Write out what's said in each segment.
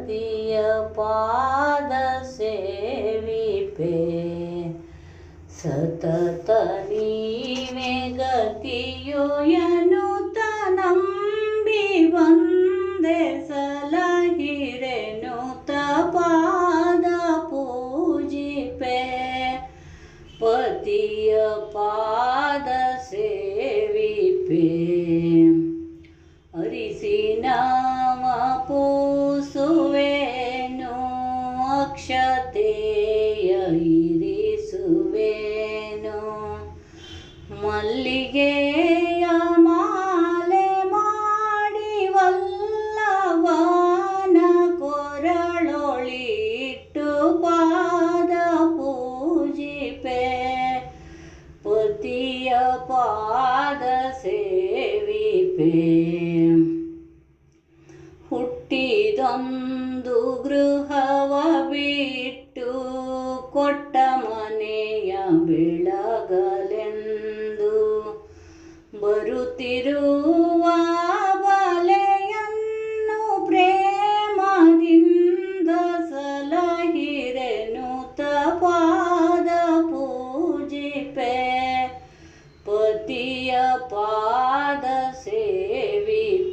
ಪತಿಯ ಪಾದ ಸೇವಿಪೆ. ಸತತ ನೀವೇ ಗತಿಯು ಎನ್ನುತ್ತ ನಂಬಿ ಬಂದೆ ಸಲಹಿರೆನುತ ಪಾದ ಪೂಜಿಪೆ. ಪತಿಯ ಪಾದ ಸೇವಿಪೆ. ಪಾದ ಸೇವಿಪೆ. ಹುಟ್ಟಿದೊಂದು ಗೃಹವ ಬಿಟ್ಟು ಕೊಟ್ಟ ಮನೆಯ ಬೆಳಗಲೆಂದು ಬರುತ್ತಿರುವ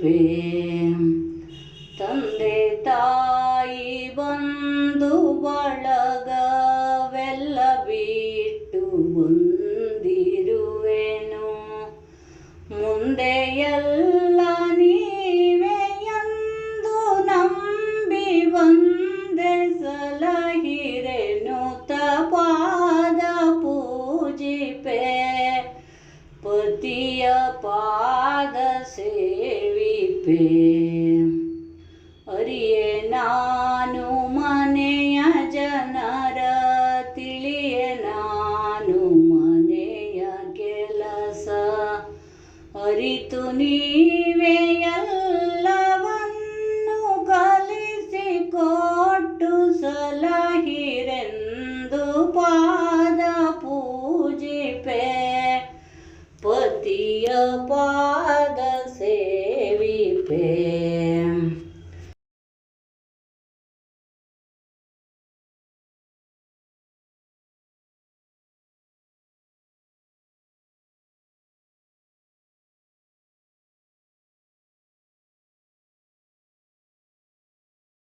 ಸೇವಿಪೆ ತಂದೆ ತಾಯಿ ಬಂದು ಬಳಗವೆಲ್ಲ ಬಿಟ್ಟು ಬಂದಿರುವೆನು ಮುಂದೆ ಎಲ್ಲ ನೀವೇ ಎಂದು ನಂಬಿ ಬಂದೆ ಸಲಹಿರೆನು. ತಪಾದ ಪೂಜಿಪೆ ಪತಿಯ ಪಾದ ಸೇವಿಪೆ ಅರಿಯೆ, ನಾನು ಮನೆಯ ಜನರ ತಿಳಿಯೇ, ನಾನು ಮನೆಯ ಕೆಲಸ. ಅರಿತು ನೀವೇ ಎಲ್ಲವನ್ನು ಕಲಿಸಿಕೊಟ್ಟು ಸಲಹಿರೆಂದು ಪಾದ ಪೂಜಿಪೆ. ಪತಿಯ ಪಾದ